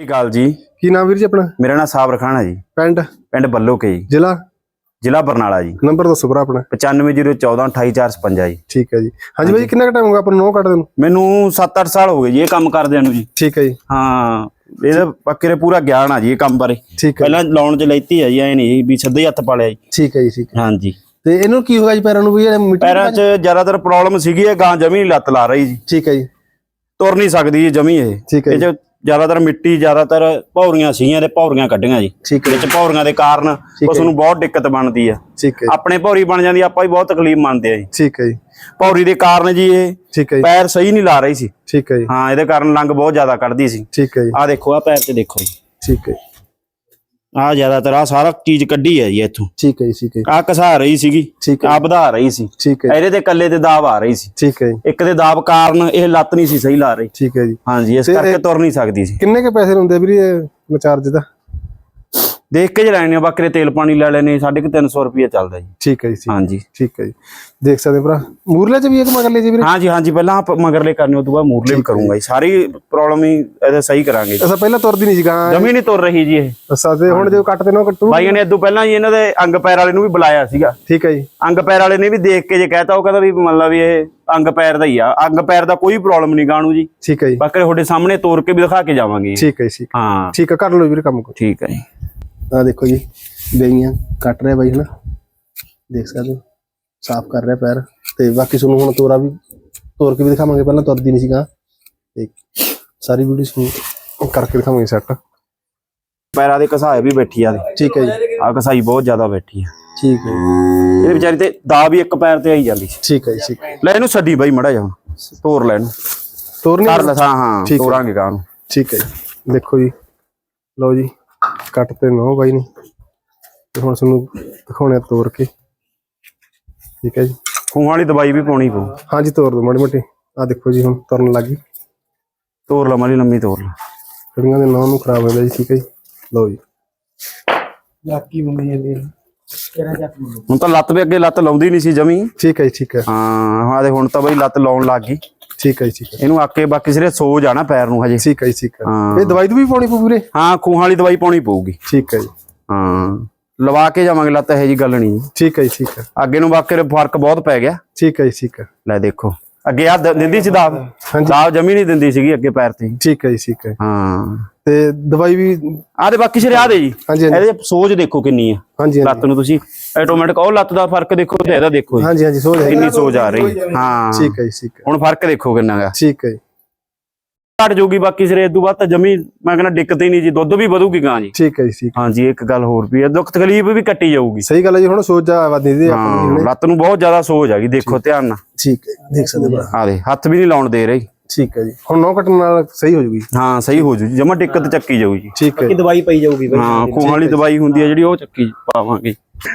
ਸਤਿ ਅਕਾਲ ਜੀ। ਕੀ ਨਾਮ ਵੀਰ ਜੀ ਆਪਣਾ? ਮੇਰਾ ਨਾਮ ਸਾਬਰ ਖਾਨ ਹੈ ਜੀ। ਪਿੰਡ? ਪਿੰਡ ਬੱਲੋਕੇ ਜੀ। ਜ਼ਿਲ੍ਹਾ? ਜ਼ਿਲ੍ਹਾ ਬਰਨਾਲਾ ਜੀ। ਨੰਬਰ ਦੱਸੋ ਭਰਾ ਆਪਣਾ। 9501428455 ਜੀ। ਠੀਕ ਹੈ ਜੀ। ਹਾਂਜੀ ਬਾਈ ਕਿੰਨਾ ਕੁ ਟਾਈਮ ਹੋ ਗਿਆ ਆਪਾਂ ਨੂੰ? ਨੋ ਨੂੰ? ਮੈਨੂੰ 7-8 ਸਾਲ ਹੋ ਗਏ ਜੀ ਇਹ ਕੰਮ ਕਰਦਿਆਂ ਨੂੰ ਜੀ। ਠੀਕ ਹੈ ਜੀ। ਹਾਂ ਇਹਦਾ ਪੱਕੇ ਦੇ ਪੂਰਾ ਗਿਆਨ ਆ ਜੀ ਇਹ ਕੰਮ ਬਾਰੇ। ਪਹਿਲਾਂ ਲਾਉਣ ਚ ਲੈਤੀ ਆ ਜੀ ਐ ਨਹੀਂ ਵੀ ਸਿੱਧੇ ਹੱਥ ਪਾਲਿਆ ਜੀ। ਠੀਕ ਹੈ ਜੀ ਠੀਕ ਹੈ। ਹਾਂਜੀ। ਤੇ ਇਹਨੂੰ ਕੀ ਹੋਇਆ ਜੀ ਪੈਰਾਂ ਨੂੰ ਵੀ ਇਹ ਮਿੱਟੀ ਪੈਰਾਂ 'ਚ ਜ਼ਿਆਦਾਤਰ ਪ੍ਰੋਬਲਮ ਸੀਗੀ ਇਹ ਗਾਂ ਜਮੀ ਲੱਤ ਲਾ ਰਹੀ ਜੀ। ਠੀਕ ਹੈ ਜੀ। ਤੁਰ ਨਹੀਂ ਸਕਦੀ ਜੀ ਜਮੀ ਇਹ। ਠੀਕ ਹੈ ਇਹ ਜੀ ਜ਼ਿਆਦਾਤਰ ਮਿੱਟੀ ਜ਼ਿਆਦਾਤਰ ਭੌਰੀਆਂ ਸੀਗੀਆਂ ਤੇ ਭੌਰੀਆਂ ਕੱਢੀਆਂ ਜੀ। ਠੀਕ ਹੈ। ਵਿੱਚ ਭੌਰੀਆਂ ਦੇ ਕਾਰਨ ਉਸ ਨੂੰ ਬਹੁਤ ਦਿੱਕਤ ਬਣਦੀ ਆ। ਠੀਕ ਹੈ। ਆਪਣੇ ਭੌਰੀ ਬਣ ਜਾਂਦੀ ਆਪਾਂ ਵੀ ਬਹੁਤ ਤਕਲੀਫ ਮੰਨਦੇ ਆ ਜੀ। ਠੀਕ ਹੈ ਜੀ। ਭੌਰੀ ਦੇ ਕਾਰਨ ਜੀ ਇਹ ਠੀਕ ਹੈ ਜੀ। ਪੈਰ ਸਹੀ ਨਹੀਂ ਲਾ ਰਹੀ ਸੀ। ਠੀਕ ਹੈ ਜੀ। ਹਾਂ ਇਹਦੇ ਕਾਰਨ ਲੰਗ ਬਹੁਤ ਜ਼ਿਆਦਾ ਕੱਢਦੀ ਸੀ। ਠੀਕ ਹੈ ਜੀ। ਆਹ ਦੇਖੋ ਆ ਪੈਰ ਤੇ ਦੇਖੋ ਜੀ। ਠੀਕ ਹੈ ਆਹ ਜ਼ਿਆਦਾਤਰ ਆ ਸਾਰਾ ਚੀਜ਼ ਕੱਢੀ ਹੈ ਜੀ ਇੱਥੋਂ। ਠੀਕ ਹੈ ਜੀ ਠੀਕ ਹੈ ਆਹ ਘਸਾ ਰਹੀ ਸੀਗੀ ਠੀਕ ਹੈ ਆ ਵਧਾ ਰਹੀ ਸੀ। ਠੀਕ ਹੈ ਇਹਦੇ ਤੇ ਕੱਲੇ ਤੇ ਦਾਬ ਆ ਰਹੀ ਸੀ। ਠੀਕ ਹੈ ਜੀ। ਇੱਕ ਦੇ ਦਾਬ ਕਾਰਨ ਇਹ ਲੱਤ ਨਹੀਂ ਸੀ ਸਹੀ ਲਾ ਰਹੀ। ਠੀਕ ਹੈ ਜੀ। ਹਾਂਜੀ ਇਸ ਕਰਕੇ ਤੁਰ ਨਹੀਂ ਸਕਦੀ ਸੀ। ਕਿੰਨੇ ਕੇ ਪੈਸੇ ਹੁੰਦੇ ਵੀਰ ਚਾਰਜ ਦਾ? ਦੇਖ ਕੇ ਜਲਾਣੇ ਬੱਕਰੇ ਤੇਲ ਪਾਣੀ ਲੈ ਲੈਣੇ 350 ਰੁਪਏ ਚੱਲਦਾ ਜੀ। ਠੀਕ ਹੈ ਜੀ ਹਾਂਜੀ। ਠੀਕ ਹੈ ਜੀ। ਦੇਖ ਸਕਦੇ ਭਰਾ ਮੂਰਲੇ ਚ ਵੀ ਇੱਕ ਮਗਰ ਲੈ ਜੀ ਵੀਰੇ ਹਾਂਜੀ ਹਾਂਜੀ ਪਹਿਲਾਂ ਆਪ ਮਗਰਲੇ ਕਰਨੇ ਉਹ ਤੋਂ ਬਾਅਦ ਮੂਰਲੇ ਵੀ ਕਰੂੰਗਾ ਜੀ। ਸਾਰੀ ਪ੍ਰੋਬਲਮ ਹੀ ਇਹਦਾ ਸਹੀ ਕਰਾਂਗੇ ਅਸਾਂ ਪਹਿਲਾਂ ਤੁਰਦੀ ਨਹੀਂ ਸੀ ਗਾਂ। ਜਮੀ ਨਹੀਂ ਤੁਰ ਰਹੀ ਜੀ ਇਹ। ਅਸਾਂ ਤੇ ਹੁਣ ਜੇ ਕੱਟਦੇ ਨਾ ਕੱਟੂ। ਬਾਈਆਂ ਨੇ ਇਦੋਂ ਪਹਿਲਾਂ ਜੀ ਇਹਨਾਂ ਦੇ ਅੰਗ ਪੈਰ ਵਾਲੇ ਨੂੰ ਵੀ ਬੁਲਾਇਆ ਸੀਗਾ। ਠੀਕ ਹੈ ਜੀ। ਅੰਗ ਪੈਰ ਵਾਲੇ ਨੇ ਵੀ ਦੇਖ ਕੇ ਜੇ ਕਹਿਤਾ ਉਹ ਕਹਿੰਦਾ ਵੀ ਮਤਲਬ ਵੀ ਇਹ ਅੰਗ ਪੈਰ ਦਾ ਹੀ ਆ। ਅੰਗ ਪੈਰ ਦਾ ਕੋਈ ਪ੍ਰੋਬਲਮ ਨਹੀਂ ਗਾਣੂ ਜੀ। ਠੀਕ ਹੈ ਜੀ। ਬਾਕੀ ਤੁਹਾਡੇ ਸਾਹਮਣੇ ਤੋੜ ਕੇ ਵੀ ਦਿਖਾ ਕੇ ਜਾਵਾਂਗੇ। ਠੀਕ ਹੈ ਜੀ, ਠੀਕ ਹਾਂ। ਠੀਕ ਹੈ ਕਰ ਲਓ ਵੀਰੇ ਕੰਮ ਕੋ ਠੀਕ ਹੈ ਜੀ। ਆ ਦੇਖੋ ਜੀ ਬੇਈਆਂ ਕੱਟ ਰਿਹਾ ਬਾਈ ਹਨਾ। ਦੇਖ ਸਕਦੇ ਹੋ ਸਾਫ਼ ਕਰ ਰਿਹਾ ਪੈਰ। ਤੇ ਬਾਕੀ ਤੁਹਾਨੂੰ ਹੁਣ ਤੋਰਾ ਵੀ ਤੋਰ ਕੇ ਵੀ ਦਿਖਾਵਾਂਗੇ ਪਹਿਲਾਂ ਤੁਰਦੀ ਨਹੀਂ ਸੀਗਾ। ਤੇ ਸਾਰੀ ਵੀਡੀਓ ਤੁਹਾਨੂੰ ਕਰਕੇ ਦਿਖਾਵਾਂਗੇ ਸੈੱਟ ਪੈਰਾਂ ਦੇ ਘਸਾਏ ਵੀ ਬੈਠੀ ਆ। ਠੀਕ ਹੈ ਜੀ। ਆ ਘਸਾਈ ਬਹੁਤ ਜ਼ਿਆਦਾ ਬੈਠੀ ਆ। ਠੀਕ ਹੈ ਇਹਦੇ ਵਿਚਾਰੀ ਤੇ ਦਾ ਵੀ ਇੱਕ ਪੈਰ ਤੇ ਆਈ ਜਾਂਦੀ। ਸੀ ਠੀਕ ਹੈ ਜੀ, ਠੀਕ ਲੈ ਇਹਨੂੰ ਛੱਡੀ ਬਾਈ ਮੜਾ ਜਾ ਤੋਰ ਲੈ ਇਹਨੂੰ। ਤੋਰਨੀ ਕਰ ਲੈ ਹਾਂ ਹਾਂ। ਤੋਰਾਂਗੇ ਨੂੰ। ਠੀਕ ਹੈ ਜੀ। ਦੇਖੋ ਜੀ। ਲਓ ਜੀ। ਕੱਟ ਤੇ ਨੋ ਬਾਈ ਨੇ। ਤੇ ਹੁਣ ਤੁਹਾਨੂੰ ਦਿਖਾਉਣੇ ਤੋਰ ਕੇ। ਠੀਕ ਹੈ ਜੀ। ਖੂਹਾਂ ਵਾਲੀ ਦਵਾਈ ਵੀ ਪਾਉਣੀ ਪਊ। ਹਾਂਜੀ ਤੋਰ ਦੋ ਮਾੜੀ ਮੋਟੀ। ਆ ਦੇਖੋ ਜੀ ਹੁਣ ਤੁਰਨ ਲੱਗੀ ਤੋਰ ਲਾ ਮਾਰੀ ਲੰਮੀ ਤੋਰ ਲਾ। ਕੁੜੀਆਂ ਦੇ ਨਾਂ ਨੂੰ ਖਰਾਬ ਹੋ ਜਾਂਦਾ ਜੀ ਠੀਕ ਹੈ ਜੀ। ਲਓ ਜੀ। ਲਾਕੀ ਮੰਮੀ ਜਾਂਦੀ ਕਿਹੜਾ ਜੱਟ ਮੰਮੀ ਹੁਣ ਤਾਂ ਲੱਤ ਵੀ ਅੱਗੇ ਲੱਤ ਲਾਉਂਦੀ ਨਹੀਂ ਸੀ ਜਮੀ। ਠੀਕ ਹੈ ਜੀ ਠੀਕ ਹੈ। ਹਾਂ ਹਾਂ ਤੇ ਹੁਣ ਤਾਂ ਬਈ ਲੱਤ ਲਾਉਣ ਲੱਗ ਗਈ। ਠੀਕ ਹੈ ਜੀ ਠੀਕ ਹੈ। ਇਹਨੂੰ ਆਕੇ ਬਾਕੀ ਸਿਰੇ ਸੋ ਜਾਣਾ ਪੈਰ ਨੂੰ ਹਜੇ। ਠੀਕ ਹੈ ਜੀ ਠੀਕ ਹੈ। ਹਾਂ। ਇਹ ਦਵਾਈ ਦੂਈ ਪਾਉਣੀ ਪਊ ਵੀਰੇ? ਹਾਂ ਖੂਹਾਂ ਵਾਲੀ ਦਵਾਈ ਪਾਉਣੀ ਪਊਗੀ। ਠੀਕ ਹੈ ਜੀ। ਹਾਂ। ਲਵਾ ਕੇ ਜਾਵਾਂਗੇ ਲੱਤ ਇਹੋ ਜੀ ਗੱਲ ਨਹੀਂ। ਜੀ। ਠੀਕ ਹੈ ਜੀ ਠੀਕ ਹੈ। ਅੱਗੇ ਨੂੰ ਬਾਕੀ ਫ਼ਰਕ ਬਹੁਤ ਪੈ ਗਿਆ। ਠੀਕ ਹੈ ਜੀ ਠੀਕ ਹੈ। ਲੈ ਦੇਖੋ। ਅੱਗੇ ਆ ਦਿੰਦੀ ਸੀ ਦਾਬ। ਦਾਬ ਜਮੀ ਨਹੀਂ ਦਿੰਦੀ ਸੀਗੀ ਅੱਗੇ ਪੈਰ ਤੇ। ਠੀਕ ਹੈ ਜੀ ਠੀਕ ਹੈ। ਹਾਂ। ਤੇ ਦਵਾਈ ਵੀ ਆ ਦੇ ਬਾਕੀ ਸਿਰੇ ਆ ਦੇ ਜੀ। ਇਹਦੇ ਸੋਜ ਦੇਖੋ ਕਿੰਨੀ ਆ। ਹਾਂਜੀ ਲੱਤ ਨੂੰ ਤੁਸੀਂ ਆਟੋਮੈਟਿਕ ਉਹ ਲੱਤ ਦਾ ਫ਼ਰਕ ਦੇਖੋ ਤੇ ਇਹਦਾ ਦੇਖੋ। ਹਾਂਜੀ ਹਾਂਜੀ ਸੋਚ ਹੈ। ਕਿੰਨੀ ਸੋਜ ਆ ਰਹੀ। ਹਾਂ। ਠੀਕ ਹੈ ਜੀ ਠੀਕ ਹੈ। ਹੁਣ ਫ਼ਰਕ ਦੇਖੋ ਕਿੰਨਾ ਗਾ। ਠੀਕ ਹੈ ਘਟ ਜੂਗੀ ਬਾਕੀ ਸਿਰੇ ਇਦੋਂ ਬਾਅਦ ਤਾਂ ਜਮੀ ਮੈਂ ਕਹਿੰਦਾ ਦਿੱਕਤ ਹੀ ਨਹੀਂ ਜੀ ਦੁੱਧ ਵੀ ਵਧੂਗੀ ਗਾਂ ਜੀ। ਠੀਕ ਹੈ ਜੀ ਠੀਕ ਹਾਂਜੀ ਇੱਕ ਗੱਲ ਹੋਰ ਵੀ ਹੈ ਦੁੱਖ ਤਕਲੀਫ ਵੀ ਕੱਟੀ ਜਾਊਗੀ। ਸਹੀ ਗੱਲ ਹੈ ਜੀ ਹੁਣ ਸੋਚ ਜਾ ਵਧਦੀ ਦੀ ਆਪਾਂ ਨੂੰ ਹਾਂ ਹੁਣੇ ਲੱਤ ਨੂੰ ਬਹੁਤ ਜ਼ਿਆਦਾ ਸੋਜ ਹੈਗੀ ਦੇਖੋ ਧਿਆਨ ਨਾਲ। ਠੀਕ ਹੈ ਦੇਖ ਸਕਦੇ ਆ ਦੇ ਹੱਥ ਵੀ ਨਹੀਂ ਲਾਉਣ ਦੇ ਰਹੀ। ਠੀਕ ਹੈ ਜੀ ਹੁਣ ਨੌ ਕੱਟਣ ਨਾਲ ਸਹੀ ਹੋ ਜੂਗੀ। ਹਾਂ ਸਹੀ ਹੋ ਜੂ ਜਮਾ ਦਿੱਕਤ ਚੱਕੀ ਜਾਊ ਜੀ। ਠੀਕ ਹੈ। ਕਿ ਦਵਾਈ ਪਈ ਜਾਊਗੀ ਬਈ। ਹਾਂ ਖੂਹਾਂ ਵਾਲੀ ਦਵਾਈ ਹੁੰਦੀ ਹੈ ਜਿਹੜੀ ਉਹ ਚੱਕੀ ਪਾਵਾਂਗੇ।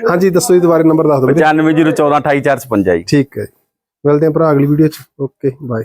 ਹਾਂਜੀ ਦੱਸੋ ਜੀ ਦੁਬਾਰਾ ਨੰਬਰ ਦੱਸ ਦਿਓ। ਵੀਰੇ। 9501428455 ਜੀ। ਠੀਕ ਹੈ ਜੀ। ਮਿਲਦੇ ਹਾਂ ਭਰਾ ਅਗਲੀ ਵੀਡੀਓ ਚ। Okay bye